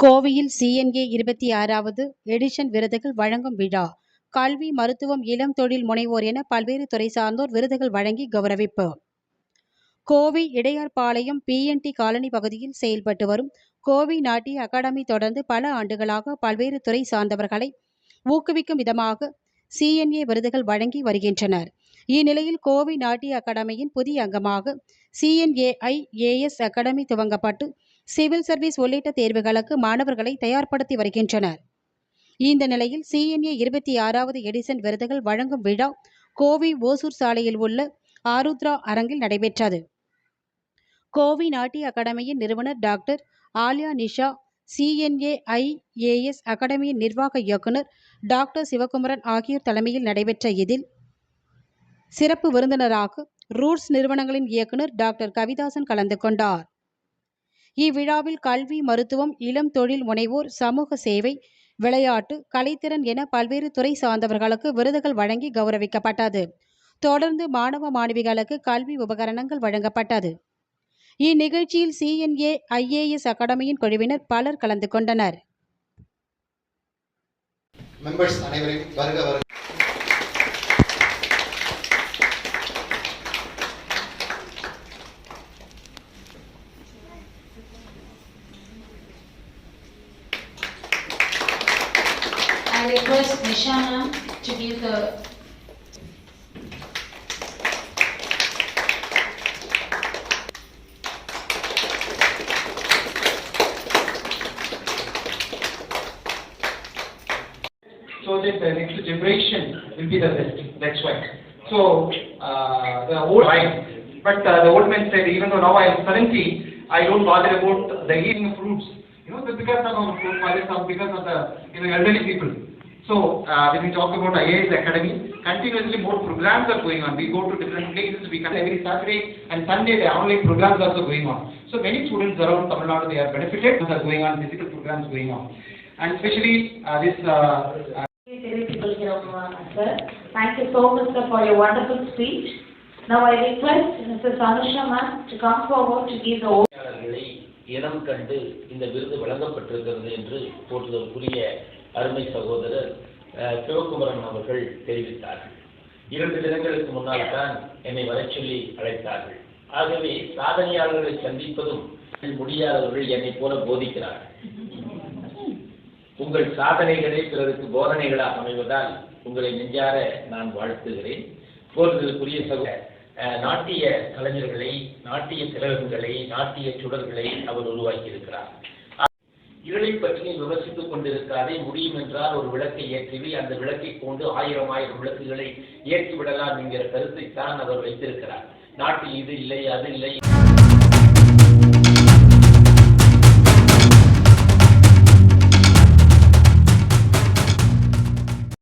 கோவையில் சிஎன்ஏ இருபத்தி ஆறாவது எடிஷன் விருதுகள் வழங்கும் விழா. கல்வி மருத்துவம் இளம் தொழில் முனைவோர் என பல்வேறு துறை சார்ந்தோர் விருதுகள் வழங்கி கௌரவிப்பு. கோவை இடையார்பாளையம் பிஎன்டி காலனி பகுதியில் செயல்பட்டு வரும் கோவை நாட்டிய அகாடமி தொடர்ந்து பல ஆண்டுகளாக பல்வேறு துறை சார்ந்தவர்களை ஊக்குவிக்கும் விதமாக சிஎன்ஏ விருதுகள் வழங்கி வருகின்றனர். இந்நிலையில் கோவை நாட்டிய அகாடமியின் புதிய அங்கமாக சிஎன்ஏஐ ஏஎஸ் அகாடமி துவங்கப்பட்டு சிவில் சர்வீஸ் உள்ளிட்ட தேர்வுகளுக்கு மாணவர்களை தயார்படுத்தி வருகின்றனர். இந்த நிலையில் சிஎன்ஏ இருபத்தி ஆறாவது எடிசன் விருதுகள் வழங்கும் விழா கோவை ஓசூர் சாலையில் உள்ள ஆருத்ரா அரங்கில் நடைபெற்றது. கோவை நாட்டிய அகாடமியின் நிறுவனர் doctor Aliya Nisha CNA IAS அகாடமியின் நிர்வாக இயக்குனர் டாக்டர் சிவகுமரன் ஆகியோர் தலைமையில் நடைபெற்ற இதில் சிறப்பு விருந்தினராக ரூட்ஸ் நிறுவனங்களின் இயக்குனர் டாக்டர் கவிதாசன் கலந்து கொண்டார். இவ்விழாவில் கல்வி மருத்துவம் இளம் தொழில் முனைவோர் சமூக சேவை விளையாட்டு கலைத்திறன் என பல்வேறு துறை சார்ந்தவர்களுக்கு விருதுகள் வழங்கி கௌரவிக்கப்பட்டது. தொடர்ந்து மாணவ மாணவிகளுக்கு கல்வி உபகரணங்கள் வழங்கப்பட்டது. இந்நிகழ்ச்சியில் சிஎன்ஏ ஐஏஎஸ் அகாடமியின் குழுவினர் பலர் கலந்து கொண்டனர். I request Nisha ma'am to give the so that the next generation will be the best. That's why. So uh, the old man, but uh, the old man said, even though now I am 70, I don't bother about the eating fruits. You know, because of our forefathers because of the you know elderly people. So uh, when we talk about IAS Academy, continuously more programs are going on. We go to different places. We come every Saturday and Sunday. The online programs are also going on. So many students around Tamil Nadu they are benefited. Are going on physical programs going on, and especially uh, this. Uh, uh, தெரிவித்துக் கொள்கிறோம் sir thank you so much sir for your wonderful speech now I request Mrs Anusha ma'am to come forward to give the பணியாளர்களை இனம் கண்டு இந்த விருது வழங்கப்பட்டிருக்கிறது என்று போற்றுதலுக்குரிய அருமை சகோதரர் அஹ், சிவகுமரன் அவர்கள் தெரிவித்தார்கள். இரண்டு தினங்களுக்கு முன்னால் தான் என்னை வரச்சொல்லி அழைத்தார்கள். ஆகவே சாதனையாளர்களை சந்திப்பதும் முடியாதவர்கள் என்னை போல போதிக்கிறார்கள். உங்கள் சாதனைகளே பிறருக்கு போதனைகளாக அமைவதால் உங்களை நெஞ்சார நான் வாழ்த்துகிறேன். போர்களுக்குரிய சக அஹ், நாட்டிய கலைஞர்களை நாட்டிய திலகங்களை நாட்டிய சுடர்களை அவர் உருவாக்கி இருக்கிறார் பற்றி விமர்சித்துக் கொண்டிருக்காதே முடியும் என்றால் ஒரு விளக்கை ஏற்றிவி அந்த விளக்கை கொண்டு ஆயிரம் ஆயிரம் விளக்குகளை ஏற்றி விடலாம் என்கிற கருத்தை தான் அவர் வைத்திருக்கிறார். நாட்டில் இது இல்லை அது இல்லை.